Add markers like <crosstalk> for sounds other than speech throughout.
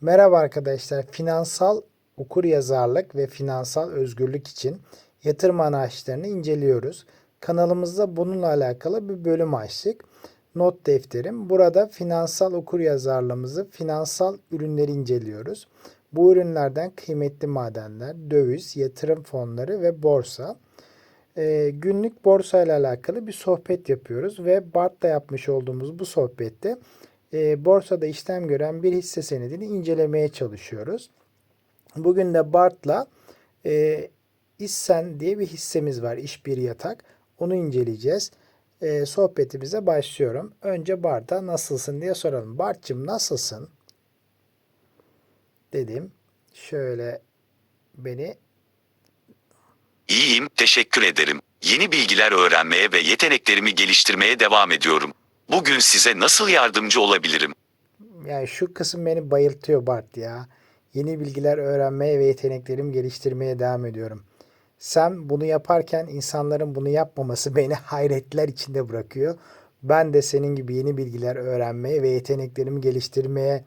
Merhaba arkadaşlar. Finansal okuryazarlık ve finansal özgürlük için yatırım araçlarını inceliyoruz. Kanalımızda bununla alakalı bir bölüm açtık. Not defterim. Burada finansal okuryazarlığımızı, finansal ürünleri inceliyoruz. Bu ürünlerden kıymetli madenler, döviz, yatırım fonları ve borsa. Ee, günlük borsa ile alakalı bir sohbet yapıyoruz ve BART'ta yapmış olduğumuz bu sohbette e, borsada işlem gören bir hisse senedini incelemeye çalışıyoruz. Bugün de BART'la e, İssen diye bir hissemiz var. İş bir yatak. Onu inceleyeceğiz. E, sohbetimize başlıyorum. Önce BART'a nasılsın diye soralım. BART'cığım nasılsın? Dedim. Şöyle beni İyiyim, teşekkür ederim. Yeni bilgiler öğrenmeye ve yeteneklerimi geliştirmeye devam ediyorum. Bugün size nasıl yardımcı olabilirim? yani şu kısım beni bayıltıyor Bart ya. Yeni bilgiler öğrenmeye ve yeteneklerimi geliştirmeye devam ediyorum. Sen bunu yaparken insanların bunu yapmaması beni <laughs> hayretler içinde bırakıyor. Ben de senin gibi yeni bilgiler öğrenmeye ve yeteneklerimi geliştirmeye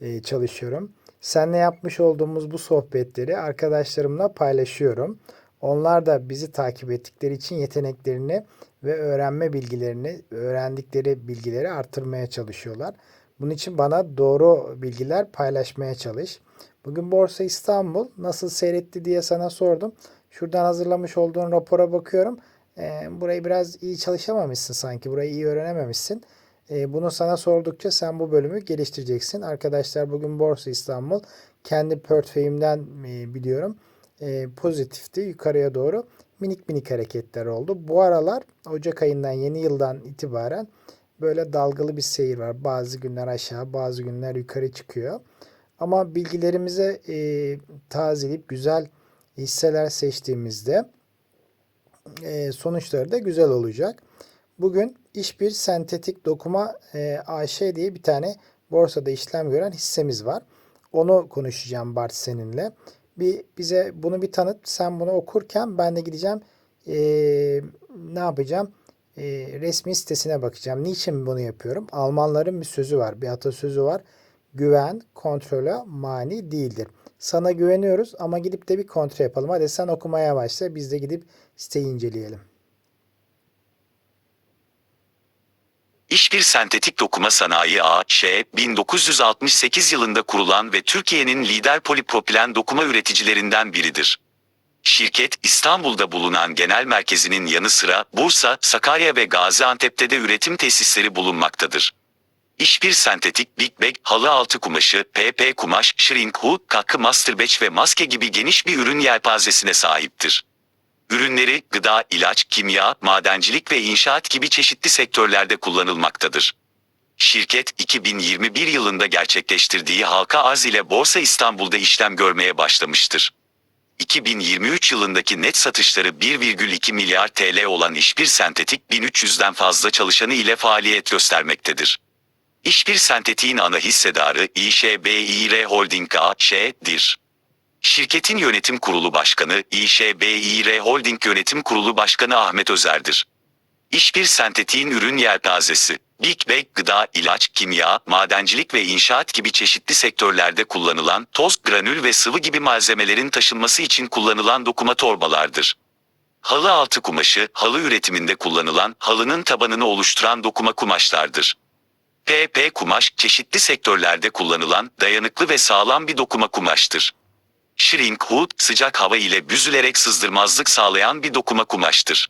e, çalışıyorum. Seninle yapmış olduğumuz bu sohbetleri arkadaşlarımla paylaşıyorum. Onlar da bizi takip ettikleri için yeteneklerini ve öğrenme bilgilerini, öğrendikleri bilgileri artırmaya çalışıyorlar. Bunun için bana doğru bilgiler paylaşmaya çalış. Bugün Borsa İstanbul nasıl seyretti diye sana sordum. Şuradan hazırlamış olduğun rapora bakıyorum. Ee, burayı biraz iyi çalışamamışsın sanki. Burayı iyi öğrenememişsin. Ee, bunu sana sordukça sen bu bölümü geliştireceksin. Arkadaşlar bugün Borsa İstanbul kendi portföyümden e, biliyorum. E, pozitifti yukarıya doğru minik minik hareketler oldu. Bu aralar Ocak ayından yeni yıldan itibaren böyle dalgalı bir seyir var. Bazı günler aşağı bazı günler yukarı çıkıyor. Ama bilgilerimize e, tazeleyip güzel hisseler seçtiğimizde e, sonuçları da güzel olacak. Bugün İşbir Sentetik Dokuma e, AŞ diye bir tane borsada işlem gören hissemiz var. Onu konuşacağım Bart seninle. Bir bize bunu bir tanıt. Sen bunu okurken ben de gideceğim. E, ne yapacağım? E, resmi sitesine bakacağım. Niçin bunu yapıyorum? Almanların bir sözü var, bir atasözü var. Güven kontrole mani değildir. Sana güveniyoruz ama gidip de bir kontrol yapalım. Hadi sen okumaya başla. Biz de gidip siteyi inceleyelim. İşbir Sentetik Dokuma Sanayi A.Ş. 1968 yılında kurulan ve Türkiye'nin lider polipropilen dokuma üreticilerinden biridir. Şirket, İstanbul'da bulunan genel merkezinin yanı sıra Bursa, Sakarya ve Gaziantep'te de üretim tesisleri bulunmaktadır. İşbir sentetik, Big Bag, halı altı kumaşı, PP kumaş, shrink hood, katkı master batch ve maske gibi geniş bir ürün yelpazesine sahiptir. Ürünleri gıda, ilaç, kimya, madencilik ve inşaat gibi çeşitli sektörlerde kullanılmaktadır. Şirket 2021 yılında gerçekleştirdiği halka arz ile Borsa İstanbul'da işlem görmeye başlamıştır. 2023 yılındaki net satışları 1,2 milyar TL olan İşbir Sentetik 1300'den fazla çalışanı ile faaliyet göstermektedir. İşbir Sentetik'in ana hissedarı İŞBİR Holding A.Ş.'dir. Şirketin yönetim kurulu başkanı İŞBİR Holding Yönetim Kurulu Başkanı Ahmet Özer'dir. İşbir Sentetik'in ürün yelpazesi, Big Bag gıda, ilaç, kimya, madencilik ve inşaat gibi çeşitli sektörlerde kullanılan toz, granül ve sıvı gibi malzemelerin taşınması için kullanılan dokuma torbalardır. Halı altı kumaşı, halı üretiminde kullanılan halının tabanını oluşturan dokuma kumaşlardır. PP kumaş, çeşitli sektörlerde kullanılan dayanıklı ve sağlam bir dokuma kumaştır. Shrink hood, sıcak hava ile büzülerek sızdırmazlık sağlayan bir dokuma kumaştır.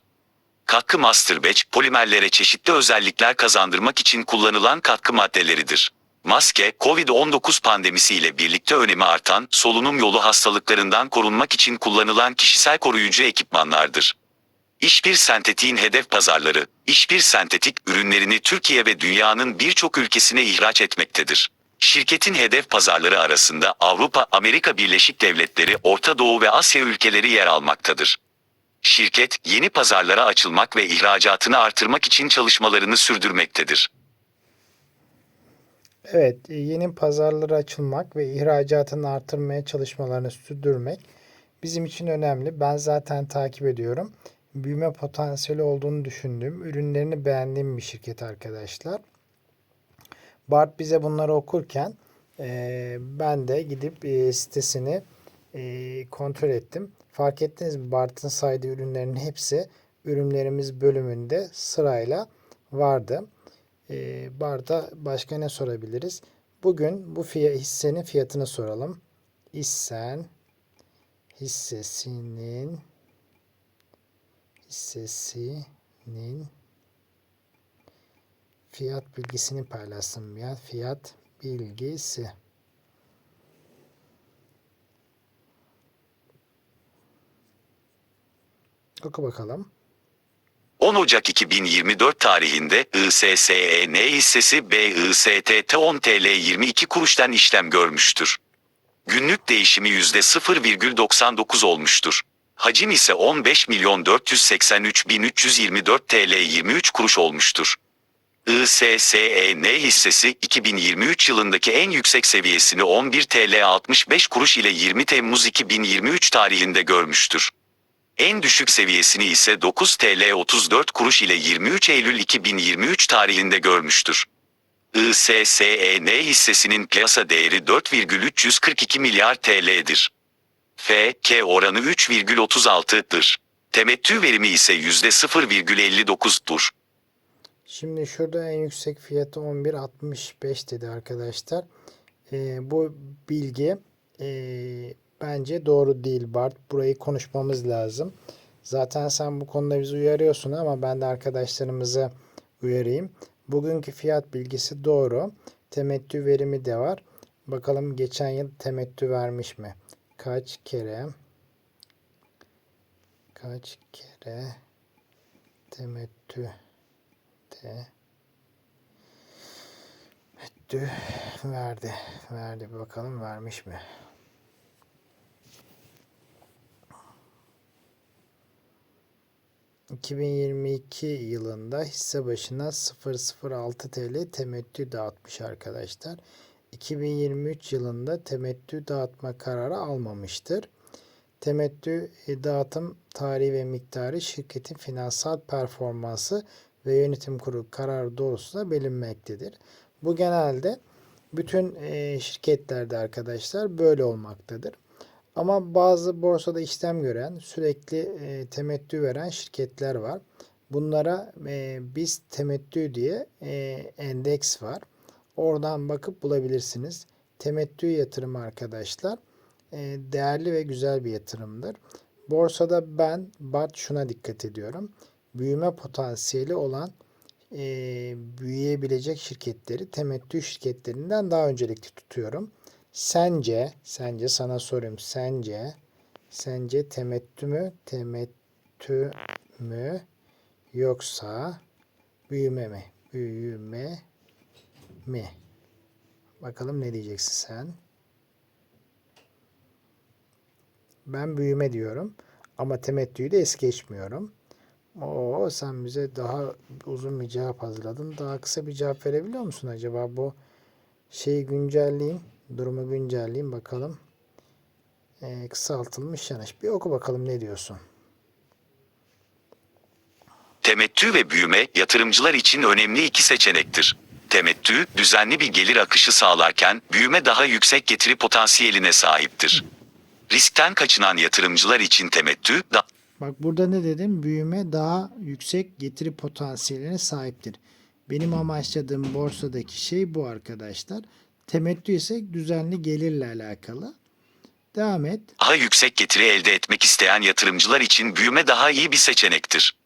Katkı master batch, polimerlere çeşitli özellikler kazandırmak için kullanılan katkı maddeleridir. Maske, COVID-19 pandemisi ile birlikte önemi artan solunum yolu hastalıklarından korunmak için kullanılan kişisel koruyucu ekipmanlardır. İşbir Sentetik'in hedef pazarları, İşbir Sentetik ürünlerini Türkiye ve dünyanın birçok ülkesine ihraç etmektedir. Şirketin hedef pazarları arasında Avrupa, Amerika Birleşik Devletleri, Orta Doğu ve Asya ülkeleri yer almaktadır. Şirket, yeni pazarlara açılmak ve ihracatını artırmak için çalışmalarını sürdürmektedir. Evet, e, yeni pazarlara açılmak ve ihracatını artırmaya çalışmalarını sürdürmek bizim için önemli. Ben zaten takip ediyorum. Büyüme potansiyeli olduğunu düşündüğüm, ürünlerini beğendiğim bir şirket arkadaşlar. Bart bize bunları okurken Ee, ben de gidip e, sitesini e, kontrol ettim. Fark ettiniz mi? Bart'ın saydığı ürünlerin hepsi ürünlerimiz bölümünde sırayla vardı. Ee, Bart'a başka ne sorabiliriz? Bugün bu fiya- hissenin fiyatını soralım. Hissen hissesinin hissesinin fiyat bilgisini paylaşsın ya. Fiyat bilgisi. Oku bakalım. 10 Ocak 2024 tarihinde ISSEN hissesi BISTT 10 TL 22 kuruştan işlem görmüştür. Günlük değişimi %0,99 olmuştur. Hacim ise 15 milyon 483 bin 324 TL 23 kuruş olmuştur. ISSEN hissesi 2023 yılındaki en yüksek seviyesini 11 TL 65 kuruş ile 20 Temmuz 2023 tarihinde görmüştür. En düşük seviyesini ise 9 TL 34 kuruş ile 23 Eylül 2023 tarihinde görmüştür. ISSEN hissesinin piyasa değeri 4,342 milyar TL'dir. FK oranı 3,36'dır. Temettü verimi ise %0,59'dur. Şimdi şurada en yüksek fiyatı 11.65 dedi arkadaşlar. Ee, bu bilgi ee, bence doğru değil Bart. Burayı konuşmamız lazım. Zaten sen bu konuda bizi uyarıyorsun ama ben de arkadaşlarımızı uyarayım. Bugünkü fiyat bilgisi doğru. Temettü verimi de var. Bakalım geçen yıl temettü vermiş mi? Kaç kere kaç kere temettü de Dü verdi. Verdi. Bir bakalım vermiş mi? ...2022 yılında hisse başına 006 TL temettü dağıtmış arkadaşlar. 2023 yılında temettü dağıtma kararı almamıştır. Temettü e, dağıtım tarihi ve miktarı şirketin finansal performansı ve yönetim kurulu kararı doğrultusunda bilinmektedir. Bu genelde bütün e, şirketlerde arkadaşlar böyle olmaktadır. Ama bazı borsada işlem gören, sürekli e, temettü veren şirketler var. Bunlara e, biz temettü diye endeks var. Oradan bakıp bulabilirsiniz. Temettü yatırımı arkadaşlar değerli ve güzel bir yatırımdır. Borsada ben BAT şuna dikkat ediyorum. Büyüme potansiyeli olan e, büyüyebilecek şirketleri temettü şirketlerinden daha öncelikli tutuyorum. Sence, sence sana sorayım. Sence, sence temettü mü, temettü mü yoksa büyüme mi? Büyüme mi? Bakalım ne diyeceksin sen? Ben büyüme diyorum. Ama temettüyü de es geçmiyorum. Oo, sen bize daha uzun bir cevap hazırladın. Daha kısa bir cevap verebiliyor musun acaba? Bu şeyi güncelleyeyim. Durumu güncelleyeyim bakalım. Ee, kısaltılmış yanlış. Bir oku bakalım ne diyorsun. Temettü ve büyüme yatırımcılar için önemli iki seçenektir. Temettü, düzenli bir gelir akışı sağlarken büyüme daha yüksek getiri potansiyeline sahiptir. Riskten kaçınan yatırımcılar için temettü, da- Bak burada ne dedim? Büyüme daha yüksek getiri potansiyeline sahiptir. Benim amaçladığım borsadaki şey bu arkadaşlar. Temettü ise düzenli gelirle alakalı. Devam et. daha yüksek getiri elde etmek isteyen yatırımcılar için büyüme daha iyi bir seçenektir.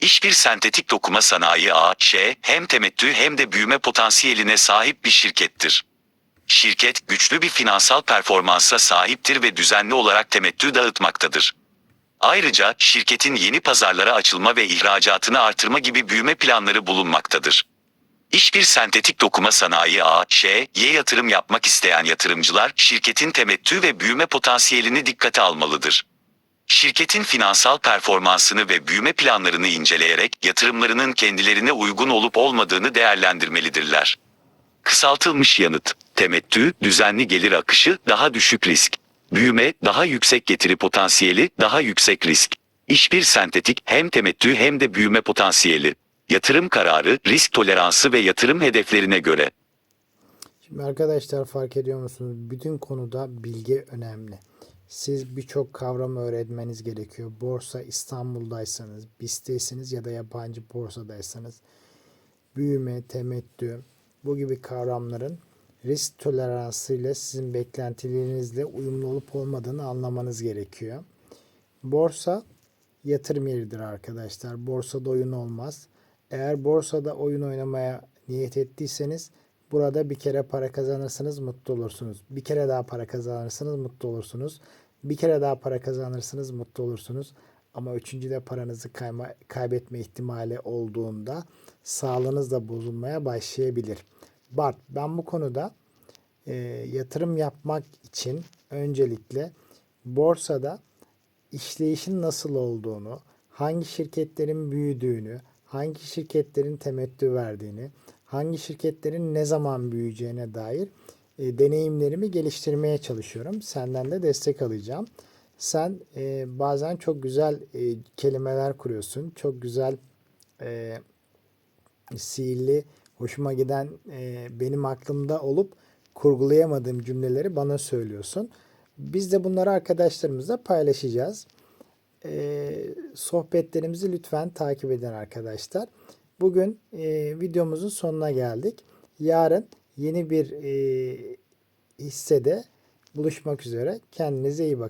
İşbir sentetik dokuma sanayi AŞ hem temettü hem de büyüme potansiyeline sahip bir şirkettir. Şirket güçlü bir finansal performansa sahiptir ve düzenli olarak temettü dağıtmaktadır. Ayrıca şirketin yeni pazarlara açılma ve ihracatını artırma gibi büyüme planları bulunmaktadır. İşbir sentetik dokuma sanayi AŞ'ye yatırım yapmak isteyen yatırımcılar şirketin temettü ve büyüme potansiyelini dikkate almalıdır. Şirketin finansal performansını ve büyüme planlarını inceleyerek yatırımlarının kendilerine uygun olup olmadığını değerlendirmelidirler. Kısaltılmış yanıt. Temettü, düzenli gelir akışı, daha düşük risk. Büyüme, daha yüksek getiri potansiyeli, daha yüksek risk. İşbir sentetik hem temettü hem de büyüme potansiyeli. Yatırım kararı, risk toleransı ve yatırım hedeflerine göre. Şimdi arkadaşlar fark ediyor musunuz? Bütün konuda bilgi önemli. Siz birçok kavramı öğrenmeniz gerekiyor. Borsa İstanbul'daysanız, BIST'teyseniz ya da yabancı borsadaysanız büyüme, temettü bu gibi kavramların risk toleransı ile sizin beklentilerinizle uyumlu olup olmadığını anlamanız gerekiyor. Borsa yatırım yeridir arkadaşlar. Borsada oyun olmaz. Eğer borsada oyun oynamaya niyet ettiyseniz burada bir kere para kazanırsınız mutlu olursunuz. Bir kere daha para kazanırsınız mutlu olursunuz. Bir kere daha para kazanırsınız mutlu olursunuz. Ama üçüncüde paranızı kayma, kaybetme ihtimali olduğunda sağlığınız da bozulmaya başlayabilir. Bart ben bu konuda e, yatırım yapmak için öncelikle borsada işleyişin nasıl olduğunu, hangi şirketlerin büyüdüğünü, hangi şirketlerin temettü verdiğini, hangi şirketlerin ne zaman büyüyeceğine dair e, deneyimlerimi geliştirmeye çalışıyorum. Senden de destek alacağım. Sen e, bazen çok güzel e, kelimeler kuruyorsun. Çok güzel e, sihirli, hoşuma giden, e, benim aklımda olup kurgulayamadığım cümleleri bana söylüyorsun. Biz de bunları arkadaşlarımızla paylaşacağız. E, sohbetlerimizi lütfen takip edin arkadaşlar. Bugün e, videomuzun sonuna geldik. Yarın yeni bir e, hissede buluşmak üzere. Kendinize iyi bakın.